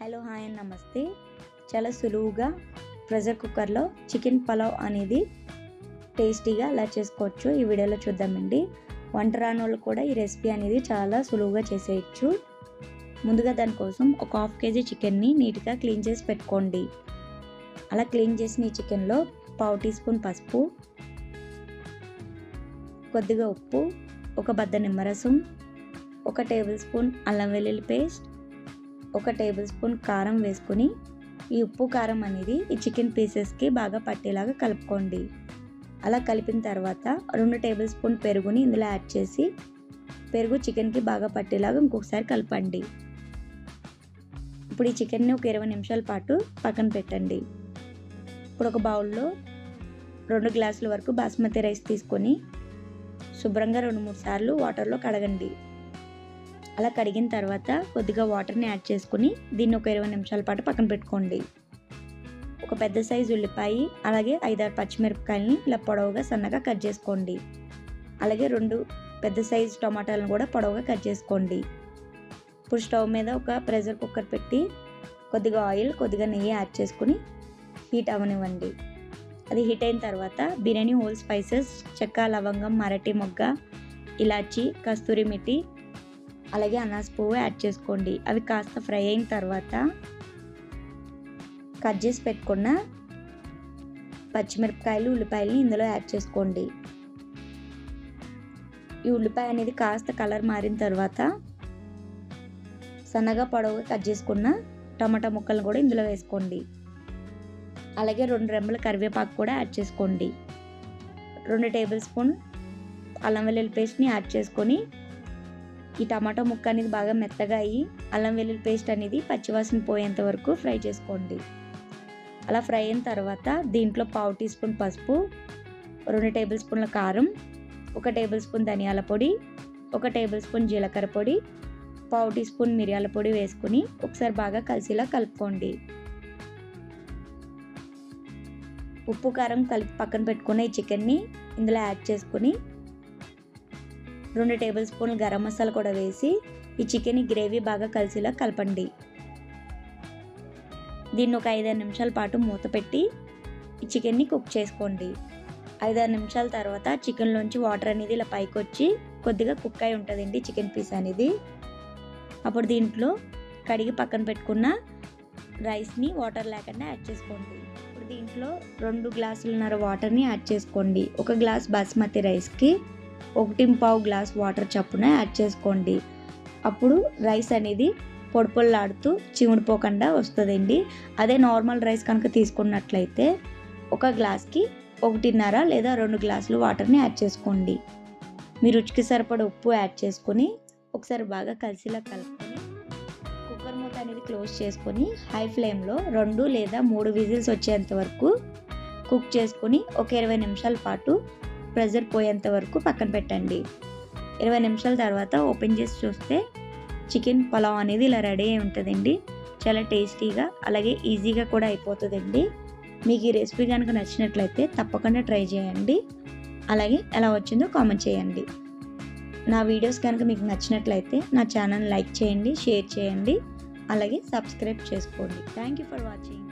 Hello hi నమస్తే. చాలా సులువుగా ప్రెషర్ కుక్కర్లో చికెన్ పలావ్ అనేది టేస్టీగా ఎలా చేసుకోవచ్చు. ఈ వీడియోలో చూద్దామండి. వంట రాని వాళ్ళు కూడా ఈ రెసిపీ అనేది చాలా సులువుగా చేసేయచ్చు. ముందుగా దానికోసం ఒక హాఫ్ కేజీ చికెన్ని నీట్గా క్లీన్ చేసి పెట్టుకోండి. అలా క్లీన్ చేసిన ఈ చికెన్లో పావు టీ స్పూన్ పసుపు కొద్దిగా ఉప్పు ఒక బద్ద నిమ్మరసం ఒక టేబుల్ స్పూన్ అల్లం వెల్లుల్లి పేస్ట్ ఒక టేబుల్ స్పూన్ కారం వేసుకొని ఈ ఉప్పు కారం అనేది ఈ చికెన్ పీసెస్కి బాగా పట్టేలాగా కలుపుకోండి. అలా కలిపిన తర్వాత రెండు టేబుల్ స్పూన్ పెరుగుని ఇందులో యాడ్ చేసి పెరుగు చికెన్కి బాగా పట్టేలాగా ఇంకొకసారి కలపండి. ఇప్పుడు ఈ చికెన్ని ఒక ఇరవై నిమిషాల పాటు పక్కన పెట్టండి. ఇప్పుడు ఒక బౌల్లో రెండు గ్లాసుల వరకు బాస్మతి రైస్ తీసుకొని శుభ్రంగా రెండు మూడు సార్లు వాటర్లో కడగండి. అలా కడిగిన తర్వాత కొద్దిగా వాటర్ని యాడ్ చేసుకుని దీన్ని ఒక ఇరవై నిమిషాల పాటు పక్కన పెట్టుకోండి. ఒక పెద్ద సైజు ఉల్లిపాయ అలాగే ఐదారు పచ్చిమిరపకాయలని ఇలా పొడవుగా సన్నగా కట్ చేసుకోండి. అలాగే రెండు పెద్ద సైజు టమాటాలను కూడా పొడవుగా కట్ చేసుకోండి. ఇప్పుడు స్టవ్ మీద ఒక ప్రెషర్ కుక్కర్ పెట్టి కొద్దిగా ఆయిల్ కొద్దిగా నెయ్యి యాడ్ చేసుకుని హీట్ అవనివ్వండి అది హీట్ అయిన తర్వాత బిర్యానీ హోల్ స్పైసెస్ చెక్క లవంగం మరటి మొగ్గ ఇలాచి కస్తూరి మిట్టి అలాగే అనాస్ పువ్వు యాడ్ చేసుకోండి. అవి కాస్త ఫ్రై అయిన తర్వాత కట్ చేసి పెట్టుకున్న పచ్చిమిరపకాయలు ఉల్లిపాయలని ఇందులో యాడ్ చేసుకోండి. ఈ ఉల్లిపాయ అనేది కాస్త కలర్ మారిన తర్వాత సన్నగా పొడవుగా కట్ చేసుకున్న టమాటా ముక్కలను కూడా ఇందులో వేసుకోండి. అలాగే రెండు రెమ్మల కరివేపాకు కూడా యాడ్ చేసుకోండి. రెండు టేబుల్ స్పూన్ అల్లం వెల్లుల్లి పేస్ట్ని యాడ్ చేసుకొని ఈ టమాటో ముక్క అనేది బాగా మెత్తగా అయ్యి అల్లం వెల్లుల్లి పేస్ట్ అనేది పచ్చివాసన పోయేంత వరకు ఫ్రై చేసుకోండి. అలా ఫ్రై అయిన తర్వాత దీంట్లో పావు టీ స్పూన్ పసుపు రెండు టేబుల్ స్పూన్ల కారం ఒక టేబుల్ స్పూన్ ధనియాల పొడి ఒక టేబుల్ స్పూన్ జీలకర్ర పొడి పావు టీ స్పూన్ మిరియాల పొడి వేసుకుని ఒకసారి బాగా కలిసిలా కలుపుకోండి. ఉప్పు కారం కలిపి పక్కన పెట్టుకున్న ఈ చికెన్ని ఇందులో యాడ్ చేసుకుని రెండు టేబుల్ స్పూన్లు గరం మసాలా కూడా వేసి ఈ చికెన్ గ్రేవీ బాగా కలిసిలా కలపండి. దీన్ని ఒక ఐదారు నిమిషాల పాటు మూత పెట్టి ఈ చికెన్ని కుక్ చేసుకోండి. ఐదారు నిమిషాల తర్వాత చికెన్లోంచి వాటర్ అనేది ఇలా పైకి వచ్చి కొద్దిగా కుక్ అయి ఉంటుందండి చికెన్ పీస్ అనేది. అప్పుడు దీంట్లో కడిగి పక్కన పెట్టుకున్న రైస్ని వాటర్ లేకుండా యాడ్ చేసుకోండి. ఇప్పుడు దీంట్లో రెండు గ్లాసులున్నర వాటర్ని యాడ్ చేసుకోండి. ఒక గ్లాస్ బాస్మతి రైస్కి ఒకటి పావు గ్లాస్ వాటర్ చప్పున యాడ్ చేసుకోండి. అప్పుడు రైస్ అనేది పొడి పొల్లాడుతూ చిముడిపోకుండా వస్తుందండి. అదే నార్మల్ రైస్ కనుక తీసుకున్నట్లయితే ఒక గ్లాస్కి ఒకటిన్నర లేదా రెండు గ్లాసులు వాటర్ని యాడ్ చేసుకోండి. మీ రుచికి సరిపడ ఉప్పు యాడ్ చేసుకొని ఒకసారి బాగా కలిసిలా కలుపుకొని కుక్కర్ మూత అనేది క్లోజ్ చేసుకొని హై ఫ్లేమ్లో రెండు లేదా మూడు విజిల్స్ వచ్చేంత వరకు కుక్ చేసుకొని ఒక ఇరవై నిమిషాల పాటు ప్రెజర్ పోయేంత వరకు పక్కన పెట్టండి. ఇరవై నిమిషాల తర్వాత ఓపెన్ చేసి చూస్తే చికెన్ పలావ్ అనేది ఇలా రెడీ అయి ఉంటుందండి. చాలా టేస్టీగా అలాగే ఈజీగా కూడా అయిపోతుందండి. మీకు ఈ రెసిపీ కనుక నచ్చినట్లయితే తప్పకుండా ట్రై చేయండి. అలాగే ఎలా వచ్చిందో కామెంట్ చేయండి. నా వీడియోస్ కనుక మీకు నచ్చినట్లయితే నా ఛానల్ లైక్ చేయండి షేర్ చేయండి. అలాగే సబ్స్క్రైబ్ చేసుకోండి. Thank you for watching.